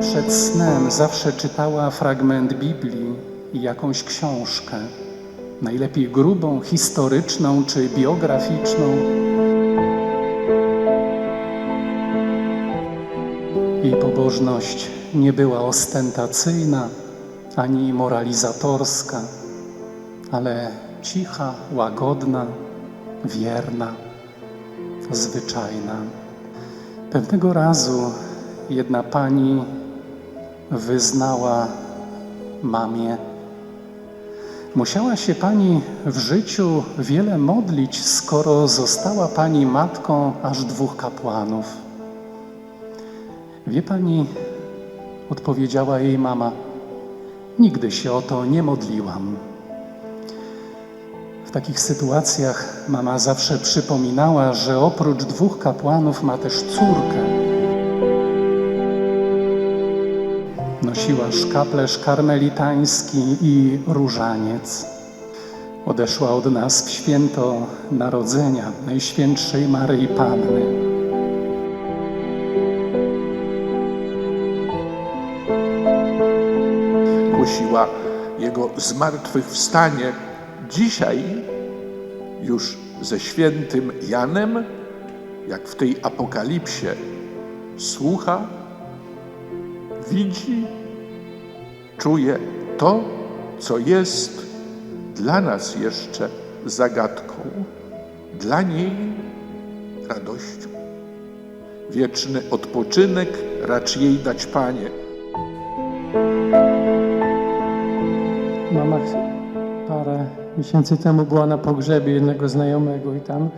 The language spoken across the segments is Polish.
Przed snem zawsze czytała fragment Biblii i jakąś książkę, najlepiej grubą, historyczną czy biograficzną. Jej pobożność nie była ostentacyjna ani moralizatorska, ale cicha, łagodna, wierna, zwyczajna. Pewnego razu jedna pani wyznała mamie: Musiała się pani w życiu wiele modlić, skoro została pani matką aż dwóch kapłanów. Wie pani, odpowiedziała jej mama, nigdy się o to nie modliłam. Takich sytuacjach mama zawsze przypominała, że oprócz dwóch kapłanów ma też córkę. Nosiła szkaplerz karmelitański i różaniec. Odeszła od nas w święto Narodzenia Najświętszej Maryi Panny. głosiła Jego zmartwychwstanie. Dzisiaj już ze świętym Janem, jak w tej apokalipsie, słucha, widzi, czuje to, co jest dla nas jeszcze zagadką, dla niej radością. Wieczny odpoczynek racz jej dać, Panie. Mama parę miesięcy temu była na pogrzebie jednego znajomego i tam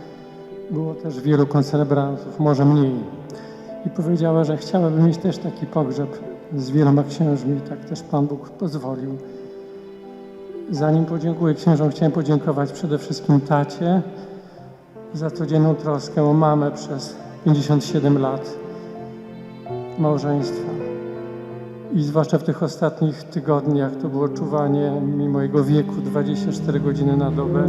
było też wielu koncelebrantów, może mniej. I powiedziała, że chciałaby mieć też taki pogrzeb z wieloma księżmi. Tak też Pan Bóg pozwolił. Zanim podziękuję księżom, chciałem podziękować przede wszystkim tacie za codzienną troskę o mamę przez 57 lat małżeństwa. I zwłaszcza w tych ostatnich tygodniach to było czuwanie mimo jego wieku 24 godziny na dobę